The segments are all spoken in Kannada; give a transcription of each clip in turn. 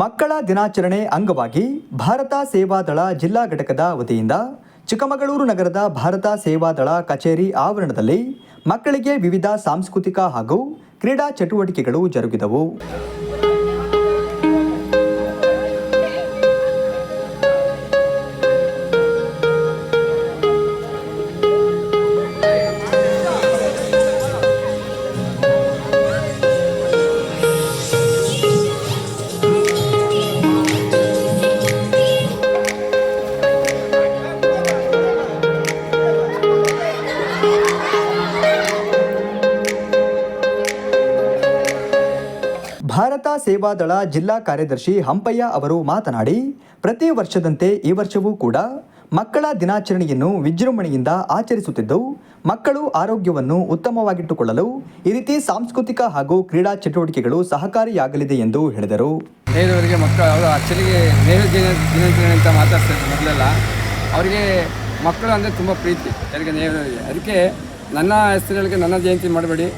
ಮಕ್ಕಳ ದಿನಾಚರಣೆ ಅಂಗವಾಗಿ ಭಾರತ ಸೇವಾದಳ ಜಿಲ್ಲಾ ಘಟಕದ ವತಿಯಿಂದ ಚಿಕ್ಕಮಗಳೂರು ನಗರದ ಭಾರತ ಸೇವಾದಳ ಕಚೇರಿ ಆವರಣದಲ್ಲಿ ಮಕ್ಕಳಿಗೆ ವಿವಿಧ ಸಾಂಸ್ಕೃತಿಕ ಹಾಗೂ ಕ್ರೀಡಾ ಚಟುವಟಿಕೆಗಳು ಜರುಗಿದವು. ಭಾರತ ಸೇವಾದಳ ಜಿಲ್ಲಾ ಕಾರ್ಯದರ್ಶಿ ಹಂಪಯ್ಯ ಅವರು ಮಾತನಾಡಿ, ಪ್ರತಿ ವರ್ಷದಂತೆ ಈ ವರ್ಷವೂ ಕೂಡ ಮಕ್ಕಳ ದಿನಾಚರಣೆಯನ್ನು ವಿಜೃಂಭಣೆಯಿಂದ ಆಚರಿಸುತ್ತಿದ್ದು, ಮಕ್ಕಳು ಆರೋಗ್ಯವನ್ನು ಉತ್ತಮವಾಗಿಟ್ಟುಕೊಳ್ಳಲು ಈ ರೀತಿ ಸಾಂಸ್ಕೃತಿಕ ಹಾಗೂ ಕ್ರೀಡಾ ಚಟುವಟಿಕೆಗಳು ಸಹಕಾರಿಯಾಗಲಿದೆ ಎಂದು ಹೇಳಿದರು. ಬೇರೆಯವರಿಗೆ ಮಕ್ಕಳು, ಅವರು ದಿನ, ದಿನಾಚರಣೆ ಅಂತ ಮಾತಾಡ್ತಾರೆ ಮೊದಲೆಲ್ಲ ಅವರಿಗೆ ಮಕ್ಕಳು ಅಂದರೆ ತುಂಬ ಪ್ರೀತಿ, ಯಾರಿಗೆ ನೇರವರಿಗೆ ಅದಕ್ಕೆ ನನ್ನ ಹೆಸರುಗಳಿಗೆ ನನ್ನ ಜಯಂತಿ ಮಾಡಬೇಡಿ.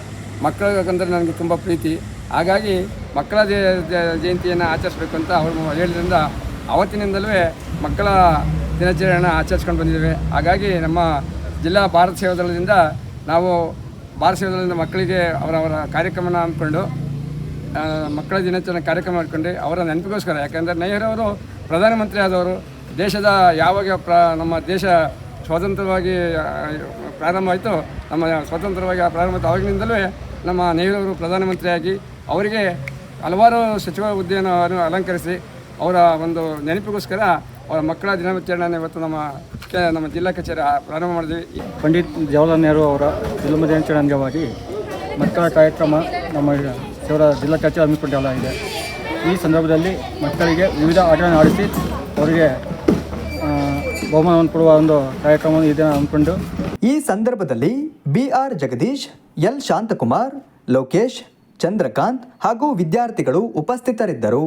ಮಕ್ಕಳಿಗಂದ್ರೆ ನನಗೆ ತುಂಬ ಪ್ರೀತಿ. ಹಾಗಾಗಿ ಮಕ್ಕಳ ಜಯ- ಜಯ- ಜಯಂತಿಯನ್ನು ಆಚರಿಸ್ಬೇಕು ಅಂತ ಅವರು ಹೇಳಿದ್ರಿಂದ ಆವತ್ತಿನಿಂದಲೂ ಮಕ್ಕಳ ದಿನಾಚರಣೆಯನ್ನು ಆಚರಿಸ್ಕೊಂಡು ಬಂದಿದ್ದೇವೆ. ಹಾಗಾಗಿ ನಮ್ಮ ಜಿಲ್ಲಾ ಭಾರತ ಸೇವಾ ದಳದಿಂದ ನಾವು ಭಾರತ ಸೇವಾ ದಳದಿಂದ ಮಕ್ಕಳಿಗೆ ಅವರವರ ಕಾರ್ಯಕ್ರಮನ ಹಮ್ಮಿಕೊಂಡು ಮಕ್ಕಳ ದಿನಾಚರಣೆ ಕಾರ್ಯಕ್ರಮ ಮಾಡ್ಕೊಂಡು ಅವರ ನೆನಪಿಗೋಸ್ಕರ, ಯಾಕಂದರೆ ಅವರು ಪ್ರಧಾನಮಂತ್ರಿ ಆದವರು, ದೇಶದ ಯಾವಾಗ ಪ್ರ, ನಮ್ಮ ದೇಶ ಸ್ವತಂತ್ರವಾಗಿ ಪ್ರಾರಂಭ ಆಯಿತು, ನಮ್ಮ ಸ್ವತಂತ್ರವಾಗಿ ಪ್ರಾರಂಭ ಆಯಿತು ಆವಾಗಿನಿಂದಲೂ ನಮ್ಮ ನೆಹರು ಅವರು ಪ್ರಧಾನಮಂತ್ರಿಯಾಗಿ ಅವರಿಗೆ ಹಲವಾರು ಸಚಿವ ಹುದ್ದೆಯನ್ನು ಅಲಂಕರಿಸಿ ಅವರ ಒಂದು ನೆನಪಿಗೋಸ್ಕರ ಅವರ ಮಕ್ಕಳ ದಿನಾಚರಣೆಯನ್ನು ಇವತ್ತು ನಮ್ಮ ನಮ್ಮ ಜಿಲ್ಲಾ ಕಚೇರಿ ಪ್ರಾರಂಭ ಮಾಡಿದ್ವಿ. ಪಂಡಿತ್ ಜವಾಹರ್ಲಾಲ್ ನೆಹರು ಅವರ ಜನ್ಮ ದಿನಾಚರಣೆ ಅಂಗವಾಗಿ ಮಕ್ಕಳ ಕಾರ್ಯಕ್ರಮ ನಮ್ಮ ಇವರ ಜಿಲ್ಲಾ ಕಚೇರಿ ಹಮ್ಮಿಕೊಂಡಿದೆ ಈ ಸಂದರ್ಭದಲ್ಲಿ ಮಕ್ಕಳಿಗೆ ವಿವಿಧ ಆಟಗಳನ್ನು ಆಡಿಸಿ ಅವರಿಗೆ ಬಹುಮಾನವನ್ನು ಕೊಡುವ ಒಂದು ಕಾರ್ಯಕ್ರಮವನ್ನು ಇದನ್ನು ಹಮ್ಮಿಕೊಂಡು ಈ ಸಂದರ್ಭದಲ್ಲಿ B R Jagdish L Shantakumar Lokesh Chandrakant ಹಾಗೂ ವಿದ್ಯಾರ್ಥಿಗಳು ಉಪಸ್ಥಿತರಿದ್ದರು.